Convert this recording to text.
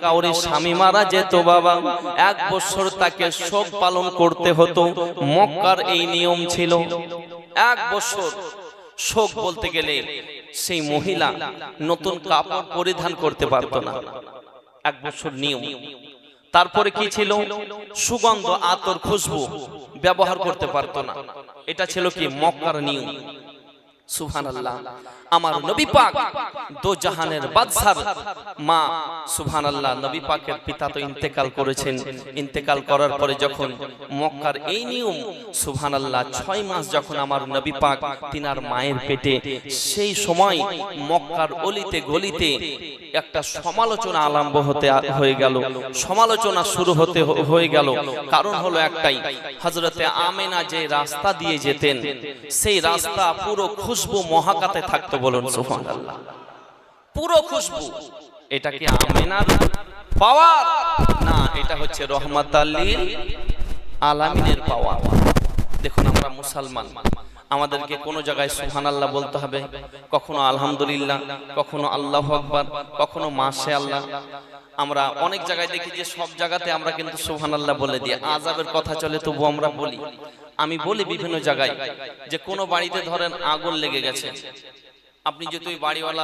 কাউরি স্বামী মারা যেত বাবা। এক বছর তাকে শোক পালন করতে হতো। মক্কার এই নিয়ম ছিল। এক বছর শোক বলতে গেলে সেই মহিলা নতুন কাপড় পরিধান করতে পারতো না। এক বছর নিয়ম। তারপরে কি ছিল? সুগন্ধ, আতর, খুশবু ব্যবহার করতে পারতো না। এটা ছিল কি? মক্কার নিয়ম। সুহান আল্লাহ আমার নবী পাক দো জাহানের বাদশার মা সুহান আল্লাহ নবী পাকের পিতা তো ইন্তেকাল করেছেন। ইন্তেকাল করার পরে যখন মক্কার এই নিয়ম সুহান আল্লাহ ছয় মাস যখন আমার নবী পাক তিনার মায়ের পেটে সেই সময় মক্কার অলিতে গলিতে একটা সমালোচনা আরম্ভ হতে হয়ে গেল। সমালোচনা শুরু হতে হয়ে গেল। কারণ হলো একটাই হজরতে আমেনা যে রাস্তা দিয়ে যেতেন সেই রাস্তা পুরো খুশবু মহাকাতে থাকতো বলুন পুরো খুশবু। এটা কি আমেনার পাওয়ার? না, এটা হচ্ছে রহমাত আল্লিল আলামিনের পাওয়ার। দেখুন, আমরা মুসলমান। আমাদেরকে কোনো জায়গায় সুহান আল্লাহ বলতে হবে। কখনো আলহামদুলিল্লাহ, কখনো আল্লাহ আকবার, কখনো মাসে আল্লাহ আমরা অনেক জায়গায় দেখি যে সব জায়গাতে আমরা কিন্তু সুহান আল্লাহ বলে দিই। আজাবের কথা চলে তবু আমরা বলি। আমি বলি বিভিন্ন জায়গায় যে কোনো বাড়িতে ধরেন আগুন লেগে গেছে। আপনি যদি ওই বাড়িওয়ালা